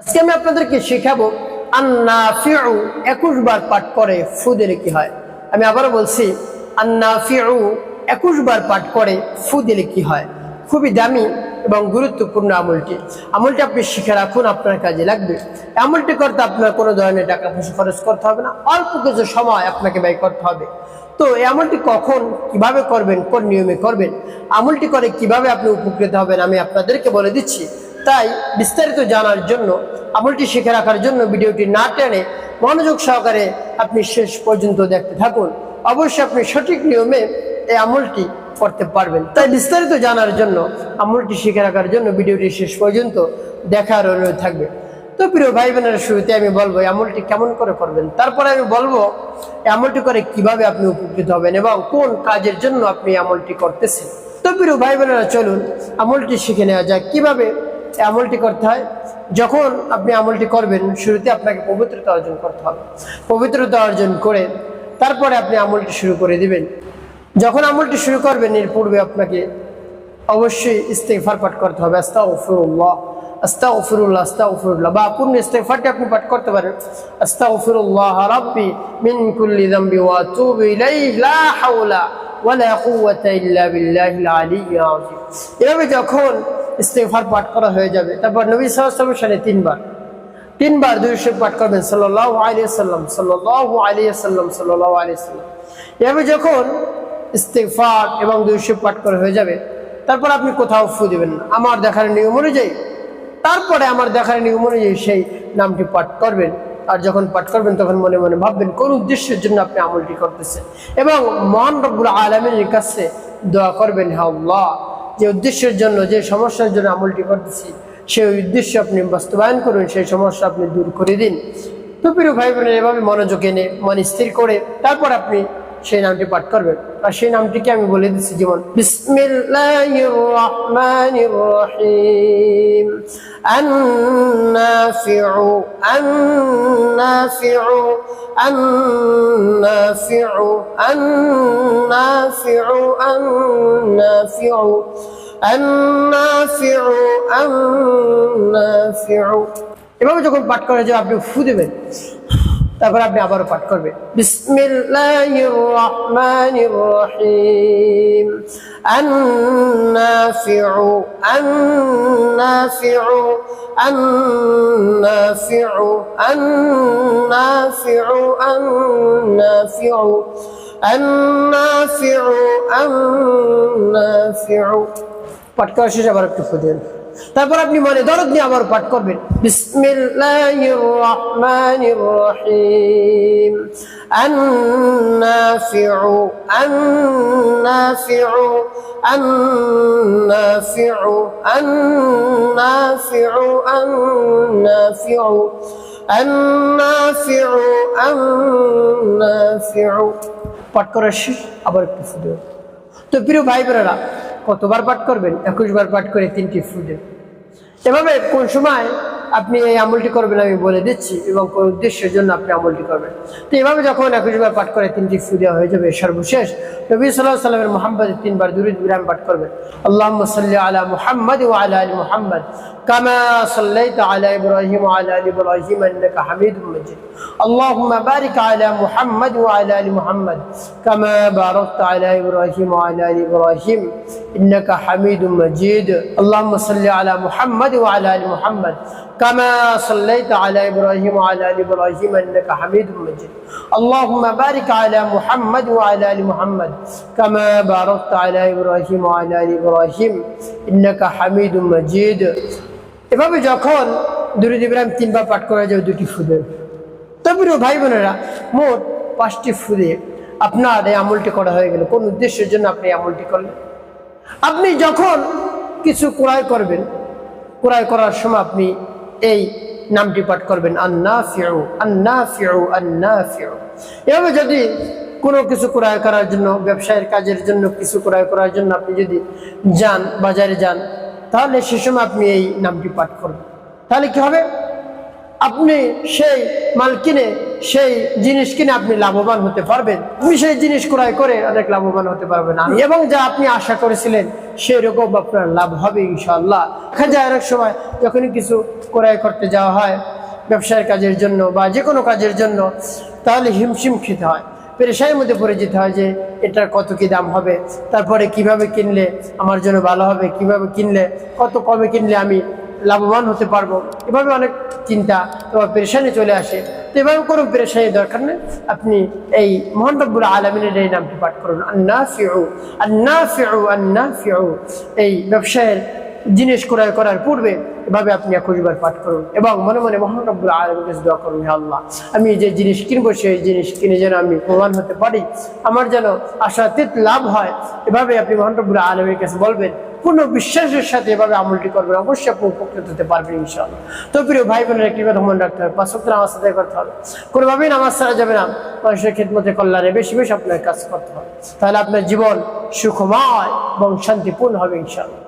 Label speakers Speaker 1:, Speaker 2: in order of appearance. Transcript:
Speaker 1: আজকে আমি আপনাদেরকে শেখাবো আন্না ফিউ একুশ বার পাঠ করে, ফু দিলে কি হয়? আমি আবারও বলছি আন্না ফিউ একুশ বার পাঠ করে, ফু দিলে কি হয়? খুবই দামি এবং গুরুত্বপূর্ণ আমলটি। আমলটি আপনি শিখে রাখুন, আপনার কাজে লাগবে। আমলটি করতে আপনার কোনো ধরনের টাকা পয়সা খরচ করতে হবে না, অল্প কিছু সময় আপনাকে ব্যয় করতে হবে। তো এই আমলটি কখন, কীভাবে করবেন, কোন নিয়মে করবেন, আমলটি করে কীভাবে আপনি উপকৃত হবেন, আমি আপনাদেরকে বলে দিচ্ছি। তাই বিস্তারিত জানার জন্য আমলটি শিখে রাখার জন্য ভিডিওটি না টেনে মনোযোগ সহকারে আপনি শেষ পর্যন্ত দেখতে থাকুন। অবশ্যই আপনি সঠিক নিয়মে এই আমলটি করতে পারবেন। তাই বিস্তারিত জানার জন্য, আমলটি শিখে রাখার জন্য ভিডিওটি শেষ পর্যন্ত দেখার অনুরোধ থাকবে। তো প্রিয় ভাই বোনের শুরুতে আমি বলব আমলটি কেমন করে করবেন? তারপরে আমি বলব আমলটি করে কীভাবে আপনি উপকৃত হবেন এবং কোন কাজের জন্য আপনি আমলটি করতেছেন? তো প্রিয় ভাই বোনেরা চলুন আমলটি শিখে নেওয়া যাক। কীভাবে আমলটি করতে হয়। যখন আপনি আমলটি করবেন, শুরুতে আপনাকে পবিত্রতা অর্জন করতে হবে। পবিত্রতা অর্জন করে তারপরে আপনি আমলটি শুরু করে দিবেন। যখন আমলটি শুরু করবেন, এর পূর্বে আপনাকে অবশ্যই ইস্তেগফার পাঠ করতে হবে। আস্তাগফিরুল্লাহ আস্তাগফিরুল্লাহ আস্তাগফিরুল্লাহ। বা পূর্ণ ইস্তেগফারটি আপনি পাঠ করতে পারেন। আস্তাগফিরুল্লাহ রাব্বি মিন কুল্লি যামবি ওয়া আতুবু ইলাইহি লা হাওলা ওয়ালা কুওয়াতা ইল্লা বিল্লাহিল আলিয়্যিল আযীম। এভাবে যখন ইস্তেগফার পাঠ করা হয়ে যাবে। তারপর নবী আলাইহি ওয়াসাল্লাম তিনবার। তিনবার দুইশো পাঠ করবেন, সাল্লাল্লাহু আলাইহি সাল্লাম সাল্লাল্লাহু আলাইহি সাল্লাম এভাবে যখন ইস্তেগফার এবং দুইশো পাঠ করা হয়ে যাবে, তারপর আপনি কোথাও ফু দেবেন না। আমার দেখার নিয়ম অনুযায়ী, তারপরে আমার দেখার নিয়ম অনুযায়ী সেই নামটি পাঠ করবেন। আর যখন পাঠ করবেন, তখন মনে মনে ভাববেন, কোন উদ্দেশ্যের জন্য আপনি আমলটি করতেছেন। এবং মহান রব্বুল আলমের কাছে দোয়া করবেন হ্যাঁ যে উদ্দেশ্যের জন্য, যে সমস্যার জন্য আমলটি করতেছি, সেই উদ্দেশ্য আপনি বাস্তবায়ন করুন, সেই সমস্যা আপনি দূর করে দিন। তো ভাই বোনের এভাবে মনোযোগ এনে, মন স্থির করে তারপর আপনি সেই নামটি পাঠ করবেন। আর সেই নামটিকে আমি বলে দিচ্ছি যেমন বিসমিল্লাহির এভাবে যখন পাঠ করা যায়, আপনি ফু দেবেন। তারপর আপনি আবারও পাঠ করবেন। বিসমিল্লাহির রহমানির রহিম পাঠ করা শেষ, আবার একটু ফুদেন তারপর আপনি মনে, দরদ নিয়ে আবার পাঠ করবেন। বিসমিল্লাহির রহমানির রহিম। আন্নাফিউ আন্নাফিউ আন্নাফিউ আন্নাফিউ আন্নাফিউ আন্নাফিউ আন্নাফিউ। পাঠ করা শেষ, আবার একটু ফুদেন তো প্রিয় ভাই বোনেরা কতবার পাঠ করবেন? একুশ বার পাঠ করে তিনটি ফুটে। এভাবে কোন সময় আপনি এই আমলটি করবেন আমি বলে দিচ্ছি এবং কোন উদ্দেশ্যের জন্য আপনি আমলটি করবেন তো এভাবে যখন একুশ বার পাঠ করে তিনটি ফু দেওয়া হয়ে যাবে সর্বশেষ নবী সাল্লাহ সাল্লামের মোহাম্মদ তিনবার দুরুদ বিরাম পাঠ করবেন আল্লাহ সাল্লি আলা মুহাম্মদ ও আলা আলী মুহাম্মদ كما صليت على ابراهيم وعلى ال ابراهيم انك حميد مجيد اللهم بارك على محمد وعلى ال محمد كما باركت على ابراهيم وعلى ال ابراهيم انك حميد مجيد اللهم صل على محمد وعلى ال محمد كما صليت على ابراهيم وعلى ال ابراهيم انك حميد مجيد اللهم بارك على محمد وعلى ال محمد كما باركت على ابراهيم وعلى ال ابراهيم انك حميد مجيد এভাবে যখন দুরুদ ইব্রাহিম তিনবার পাঠ করা যায় দুটি ফুদে তবে ভাই বোনেরা মোট পাঁচটি ফুদে আপনার এই আমলটি করা হয়ে গেল কোন উদ্দেশ্যের জন্য আপনি এই আমলটি করলেন আপনি যখন কিছু ক্রয় করবেন ক্রয় করার সময় আপনি এই নামটি পাঠ করবেন আন্না ফিউ আন্না ফিউ আন্না ফিউ এভাবে যদি কোনো কিছু ক্রয় করার জন্য, ব্যবসায়ের কাজের জন্য কিছু ক্রয় করার জন্য আপনি যদি যান, বাজারে যান, তাহলে সে সময় আপনি এই নামটি পাঠ করবেন। তাহলে কি হবে? আপনি সেই মাল কিনে, সেই জিনিস কিনে আপনি লাভবান হতে পারবেন। আপনি সেই জিনিস ক্রয় করে অনেক লাভবান হতে পারবেন। এবং যা আপনি আশা করেছিলেন সেই রকম আপনার লাভ হবে ইনশাআল্লাহ। দেখা যায় অনেক সময় যখনই কিছু ক্রয় করতে যাওয়া হয় ব্যবসার কাজের জন্য বা যে কোনো কাজের জন্য, তাহলে হিমশিম খেতে হয়। পেরেশানির মধ্যে পড়ে যেতে হয় যে, এটার কত কি দাম হবে? তারপরে কীভাবে কিনলে আমার জন্য ভালো হবে? কীভাবে কিনলে, কত কমে কিনলে আমি লাভবান হতে পারব? এভাবে অনেক চিন্তা তোমার পেরেশানি চলে আসে, তো এভাবে কোনো পেরেশানি দরকার নেই। আপনি এই মোহান আলমিনের এই নামটি পাঠ করুন। আন্না ফিউ আন্না ফিউ আন্না ফিউ এই ব্যবসায়ের জিনিস ক্রয় করার পূর্বে এভাবে আপনি একুশবার পাঠ করুন এবং মনে মনে মোহান রব্বুল আলমীকে দোয়া করুন আল্লাহ, আমি যে জিনিস কিনবো সেই জিনিস কিনে যেন আমি প্রমাণ হতে পারি। আমার যেন আশাতীত লাভ হয়। এভাবে আপনি মোহান রব্বুল আলমীর কাছে বলবেন পূর্ণ বিশ্বাসের সাথে এভাবে আমলটি করবেন, অবশ্যই আপনি উপকৃত হতে পারবেন ইনশাআল্লাহ। তো প্রিয় ভাই বোনের, একটি কথা মনে রাখতে হবে, পাঁচ সপ্তাহ নামাজ আদায় করতে হবে। কোনোভাবেই নামাজ ছাড়া যাবে না, মানুষের খেদমতে কল্যাণে বেশি বেশি আপনার কাজ করতে হবে। তাহলে আপনার জীবন সুখময় এবং শান্তিপূর্ণ হবে ইনশাআল্লাহ।